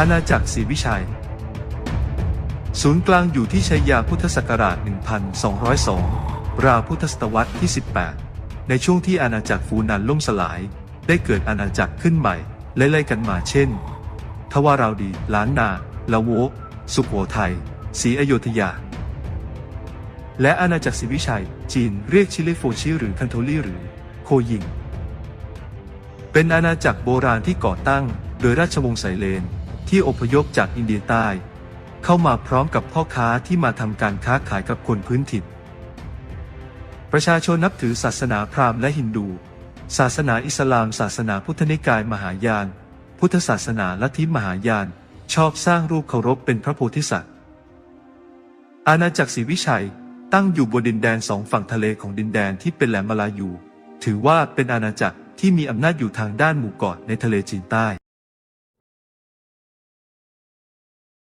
อาณาจักรศรีวิชัย ศูนย์กลางอยู่ที่ชัยยาพุทธศักราช 1202 ราวพุทธศตวรรษที่ 18 ในช่วงที่อาณาจักรฟูนานล่มสลาย ได้เกิดอาณาจักรขึ้นใหม่ไล่ๆกันมาเช่น ทวาราวดี ล้านนา ละโวสุโขทัยศรีอยุธยา และอาณาจักรศรีวิชัย จีนเรียกชิลิโฟชิหรือคันโทลี่หรือโคยิง เป็นอาณาจักรโบราณที่ก่อตั้งโดยราชวงศ์ไสเลน ที่อพยพจากอินเดียใต้ เข้ามาพร้อมกับพ่อค้าที่มาทำการค้าขายกับคนพื้นถิ่น ประชาชนนับถือศาสนาพราหมณ์และฮินดู ศาสนาอิสลาม ศาสนาพุทธนิกายมหายาน พุทธศาสนาลัทธิมหายาน ชอบสร้างรูปเคารพเป็นพระโพธิสัตว์ อาณาจักรศรีวิชัยตั้งอยู่บนดินแดนสองฝั่งทะเลของดินแดนที่เป็นแหลมมาลายู ถือว่าเป็นอาณาจักรที่มีอำนาจอยู่ทางด้านหมู่เกาะในทะเลจีนใต้